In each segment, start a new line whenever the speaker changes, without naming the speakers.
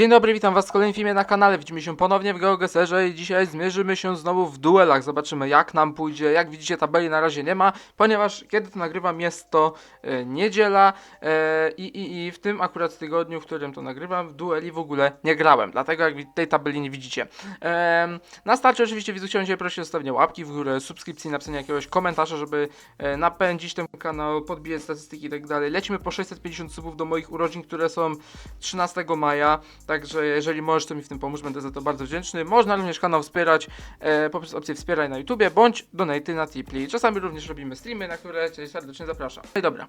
Dzień dobry, witam was w kolejnym filmie na kanale. Widzimy się ponownie w GeoGeserze i dzisiaj zmierzymy się znowu w duelach. Zobaczymy jak nam pójdzie. Jak widzicie tabeli na razie nie ma, ponieważ kiedy to nagrywam jest to e, niedziela e, i, i, w tym akurat tygodniu, w którym to nagrywam, w dueli w ogóle nie grałem. Dlatego jak tej tabeli nie widzicie. Em, na starcie oczywiście widzów chciałem Cię prosić o zostawienie łapki w górę, subskrypcji, napisania jakiegoś komentarza, żeby e, napędzić ten kanał, podbijać statystyki i tak dalej. Lecimy po 650 subów do moich urodzin, które są 13 maja. Także jeżeli możesz, to mi w tym pomóż, będę za to bardzo wdzięczny. Można również kanał wspierać e, poprzez opcję wspieraj na YouTubie bądź donaty na Tipli. Czasami również robimy streamy, na które Cię serdecznie zapraszam. No i dobra,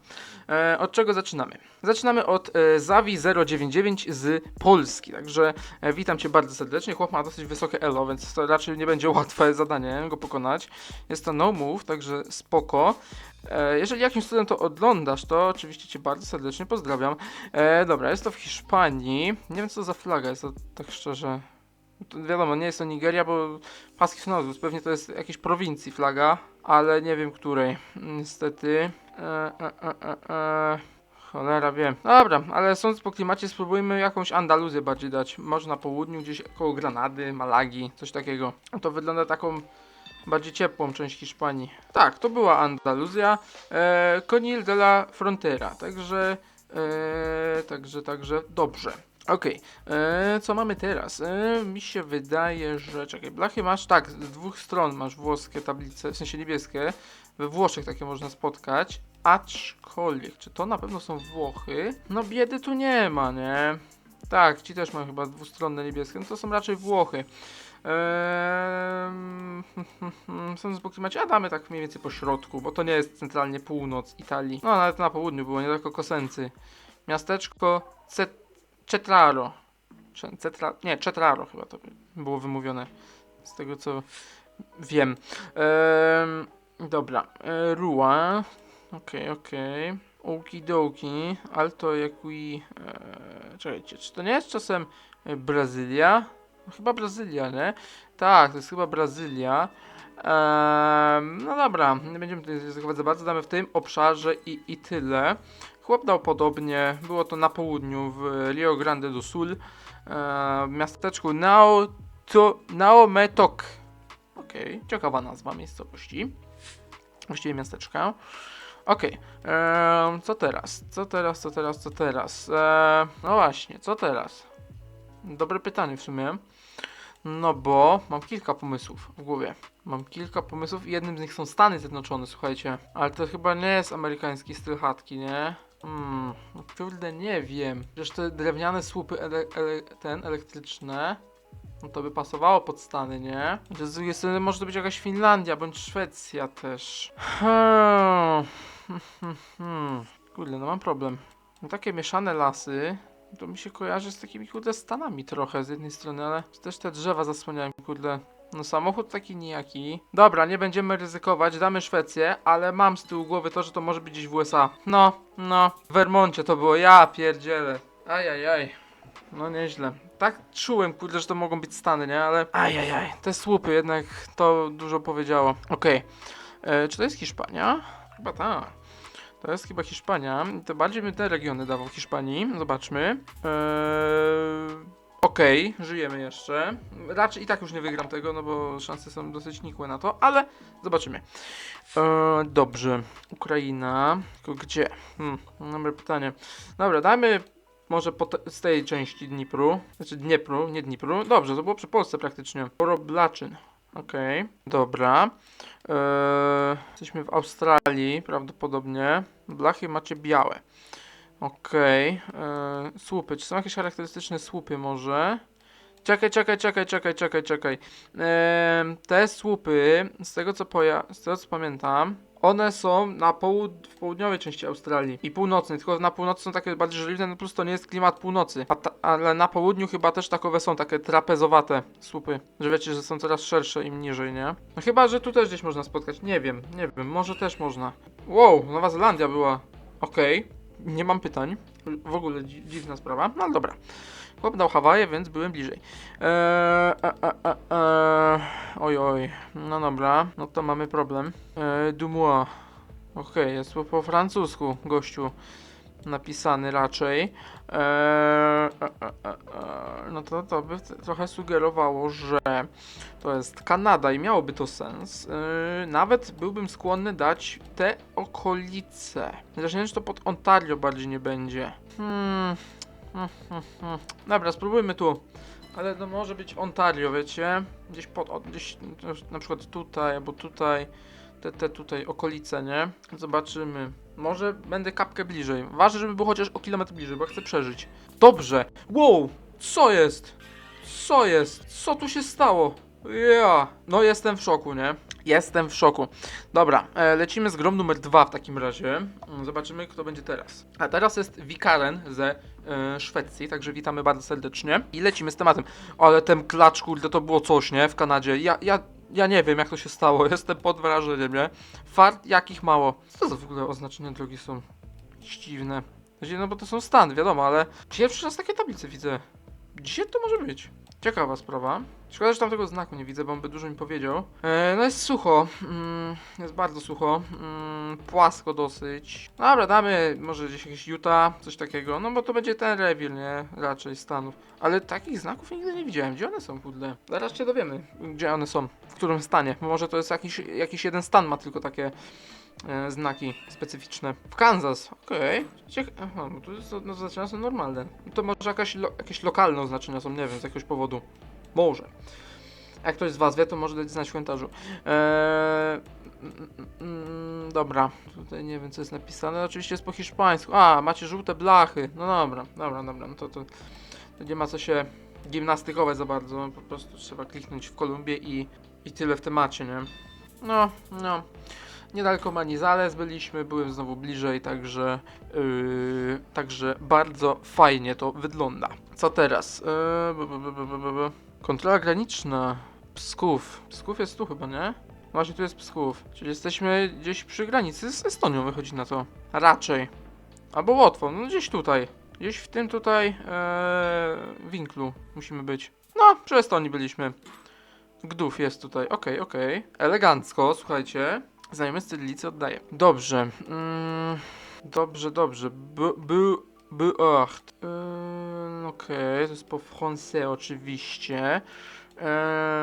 e, od czego zaczynamy? Zaczynamy od e, Zawi099 z Polski. Także e, witam Cię bardzo serdecznie. Chłop ma dosyć wysokie elo, więc to raczej nie będzie łatwe zadanie go pokonać. Jest to no move, także spoko. E, Jeżeli jakimś cudem to oglądasz, to oczywiście Cię bardzo serdecznie pozdrawiam. E, dobra, jest to w Hiszpanii. Nie wiem co to za flaga jest, to tak szczerze. To wiadomo, nie jest to Nigeria, bo Paskis Nozus, pewnie to jest jakiejś prowincji flaga, ale nie wiem której. Niestety. E, e, e, e, e. Cholera wiem. Dobra, ale sądząc po klimacie spróbujmy jakąś Andaluzję bardziej dać. Może na południu, gdzieś koło Granady, Malagi, coś takiego. To wygląda taką bardziej ciepłą część Hiszpanii. Tak, to była Andaluzja. E, Conil de la Frontera, także, e, także, także dobrze. Okej, e, co mamy teraz? E, mi się wydaje, że. Czekaj, blachy masz. Tak, z dwóch stron masz włoskie tablice, w sensie niebieskie. We Włoszech takie można spotkać. Aczkolwiek, czy to na pewno są Włochy? No, biedy tu nie ma, nie? Tak, ci też mają chyba dwustronne niebieskie. No to są raczej Włochy. Eee, sądząc po klimacie, a damy tak mniej więcej po środku, bo to nie jest centralnie północ Italii. No, nawet na południu było, niedaleko Kosency. Miasteczko Cet Cetraro. Cetra nie, Cetraro chyba to było wymówione. Z tego co wiem. Ehm, dobra. E, Rua. Okej, okej. Okidoki. Alto Yaqui. E, czekajcie, czy to nie jest czasem Brazylia? Chyba Brazylia, nie? Tak, to jest chyba Brazylia. Ehm, no dobra, nie będziemy tutaj ryzykować za bardzo, damy w tym obszarze i, i tyle. Chłop dał podobnie, było to na południu w Rio Grande do Sul, e, w miasteczku Nao, to, Naometok. Okej, ciekawa nazwa miejscowości, właściwie miasteczka. Okej, em, co teraz? Co teraz, co teraz, co teraz? E, no właśnie, co teraz? Dobre pytanie w sumie. No bo mam kilka pomysłów w głowie. Mam kilka pomysłów i jednym z nich są Stany Zjednoczone, słuchajcie. Ale to chyba nie jest amerykański styl chatki, nie? Hmm, no kurde, nie wiem. Przecież te drewniane słupy ele ele ten, elektryczne, no to by pasowało pod Stany, nie? Z drugiej strony może to być jakaś Finlandia bądź Szwecja też. Hmm. hmm, hmm. Kurde, no mam problem. No takie mieszane lasy, to mi się kojarzy z takimi kurde Stanami trochę z jednej strony, ale też te drzewa zasłaniają kurde. No samochód taki nijaki. Dobra, nie będziemy ryzykować, damy Szwecję, ale mam z tyłu głowy to, że to może być gdzieś w USA. No, no, w Vermoncie to było, ja pierdzielę. Ajajaj. No nieźle. Tak czułem, kurde, że to mogą być Stany, nie? Ale ajajaj, te słupy jednak to dużo powiedziało. Okej. E, Czy to jest Hiszpania? Chyba tak. To jest chyba Hiszpania. To bardziej bym te regiony dawał Hiszpanii. Zobaczmy. Eee, Okej, żyjemy jeszcze. Raczej i tak już nie wygram tego, no bo szanse są dosyć nikłe na to, ale zobaczymy. Eee, dobrze. Ukraina. Tylko gdzie? Hmm, dobre pytanie. Dobra, dajmy może z tej części Dnipru. Znaczy Dniepru, nie Dnipru. Dobrze, to było przy Polsce praktycznie. Poroblaczyn. Okej, dobra. Eee, jesteśmy w Australii prawdopodobnie. Blachy macie białe. Okej. eee, słupy. Czy są jakieś charakterystyczne słupy może? Czekaj, czekaj, czekaj, czekaj, czekaj, czekaj. Te słupy, z tego co z tego co pamiętam, one są na połud w południowej części Australii i północnej, tylko na północy są takie bardziej żeliwne, no plus to nie jest klimat północy. Ale na południu chyba też takowe są, takie trapezowate słupy, że wiecie, że są coraz szersze im niżej, nie? No chyba, że tu też gdzieś można spotkać, nie wiem, nie wiem, może też można. Wow, Nowa Zelandia była. Okej, nie mam pytań, w ogóle dzi dziwna sprawa, no dobra. Chłop dał Hawaje, więc byłem bliżej. Eee, e, e, e, e, oj, oj. No dobra, no to mamy problem. Eee, Dumois. Okej, jest po, po francusku, gościu. napisany raczej. Eee, e, no to, to by trochę sugerowało, że to jest Kanada i miałoby to sens. Eee, nawet byłbym skłonny dać te okolice. Wiem, czy to pod Ontario bardziej nie będzie. Hmm. Dobra, spróbujmy tu. Ale to może być Ontario, wiecie? Gdzieś pod, o, gdzieś na przykład tutaj, albo tutaj, te, te tutaj okolice, nie? Zobaczymy. Może będę kapkę bliżej. Ważne, żeby było chociaż o kilometr bliżej, bo chcę przeżyć. Dobrze. Wow! Co jest? Co jest? Co tu się stało? Ja. No jestem w szoku, nie? Jestem w szoku. Dobra, e, lecimy z grą numer dwa w takim razie. Mm, Zobaczymy, kto będzie teraz. A teraz jest Wikaren ze e, Szwecji, także witamy bardzo serdecznie. I lecimy z tematem. Ale ten klacz, kurde, to było coś, nie? W Kanadzie. Ja, ja, ja nie wiem, jak to się stało. Jestem pod wrażeniem, nie? Fart jakich mało. Co to w ogóle oznaczenia drogi są? Dziwne. Znaczy, No bo to są Stany, wiadomo, ale pierwszy raz takie tablice widzę. Gdzie to może być? Ciekawa sprawa. Szkoda, że tam tego znaku nie widzę, bo on by dużo mi powiedział. E, no jest sucho. Mm, jest bardzo sucho. Mm, płasko dosyć. Dobra, damy może gdzieś jakieś Utah, coś takiego. No bo to będzie ten rewir, nie? Raczej Stanów. Ale takich znaków nigdy nie widziałem. Gdzie one są, kurde? Zaraz się dowiemy, gdzie one są. W którym stanie. Może to jest jakiś, jakiś jeden stan ma tylko takie e, znaki specyficzne. W Kansas, okej. Okay. Aha, bo tu jest, no, oznaczenia są normalne. To może jakaś lo, jakieś lokalne oznaczenia są, nie wiem, z jakiegoś powodu. Może. Jak ktoś z Was wie, to może dać znać w komentarzu. Eee, mm, mm, dobra, tutaj nie wiem co jest napisane. Oczywiście jest po hiszpańsku. A, macie żółte blachy. No dobra, dobra, dobra. No to, to, to nie ma co się gimnastykować za bardzo. Po prostu trzeba kliknąć w Kolumbię i, i tyle w temacie, nie? No, no. Niedaleko Manizales byliśmy, byłem znowu bliżej, także, yy, także bardzo fajnie to wygląda. Co teraz? Bu. Kontrola graniczna. Psków. Psków jest tu chyba, nie? Właśnie tu jest Psków. Czyli jesteśmy gdzieś przy granicy z Estonią, wychodzi na to. Raczej. Albo Łotwą, no gdzieś tutaj. Gdzieś w tym tutaj ee, winklu musimy być. No, przy Estonii byliśmy. Gdów jest tutaj. Okej, okej. Elegancko, słuchajcie. Znajomy stylicy oddaję. Dobrze. Mm, dobrze, dobrze. B, b, b, acht. Yy, Okej, to jest po français oczywiście. Eee.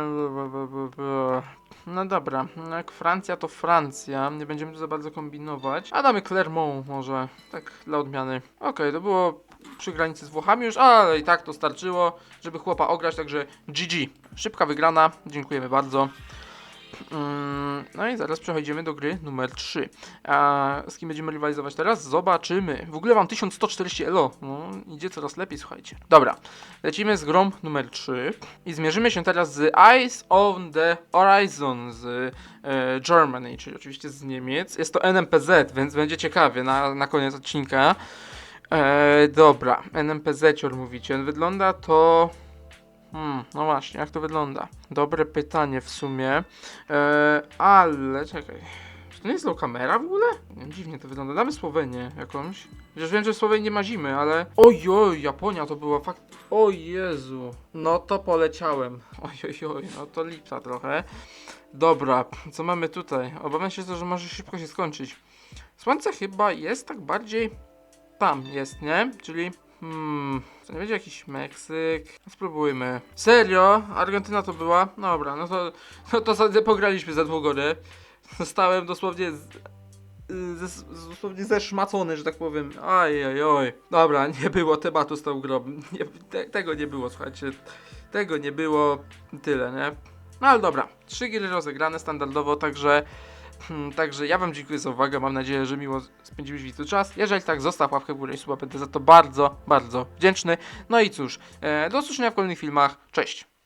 No dobra, no jak Francja to Francja, nie będziemy tu za bardzo kombinować. A damy Clermont może, tak dla odmiany. Okej, to było przy granicy z Włochami już, ale i tak to starczyło, żeby chłopa ograć, także GG. Szybka wygrana, dziękujemy bardzo. Mm, No i zaraz przechodzimy do gry numer 3. A z kim będziemy rywalizować teraz? Zobaczymy. W ogóle mam 1140 elo. No, idzie coraz lepiej, słuchajcie. Dobra, lecimy z grą numer 3 i zmierzymy się teraz z Eyes on the Horizon z e, Germany, czyli oczywiście z Niemiec. Jest to NMPZ, więc będzie ciekawie na, na koniec odcinka. E, dobra, NMPZ mówicie. Wygląda to... Hmm, no właśnie, jak to wygląda? Dobre pytanie w sumie. E, ale czekaj. Czy to nie jest low kamera w ogóle? Nie dziwnie to wygląda. Damy Słowenię jakąś. Chociaż wiem, że w Słowenii nie ma zimy, ale. Ojoj, Japonia to była fakt. O Jezu. No to poleciałem. Ojoj, no to lipsa trochę. Dobra, co mamy tutaj? Obawiam się, że może szybko się skończyć. Słońce chyba jest tak bardziej. Tam jest, nie? Czyli. Hmm. To nie będzie jakiś Meksyk. Spróbujmy. Serio? Argentyna to była? Dobra, no to, no to pograliśmy za długo, nie? Zostałem dosłownie z, dosłownie zeszmacony, że tak powiem. Aj, aj, oj. Dobra, nie było tematu z tą grą. Nie, te, tego nie było, słuchajcie. Tego nie było. Tyle, nie? No ale dobra. Trzy gry rozegrane standardowo, także... Hmm, Także ja Wam dziękuję za uwagę. Mam nadzieję, że miło spędziliśmy tu czas. Jeżeli tak, zostaw łapkę w górę i suba. Będę za to bardzo, bardzo wdzięczny. No i cóż, e, do usłyszenia w kolejnych filmach. Cześć!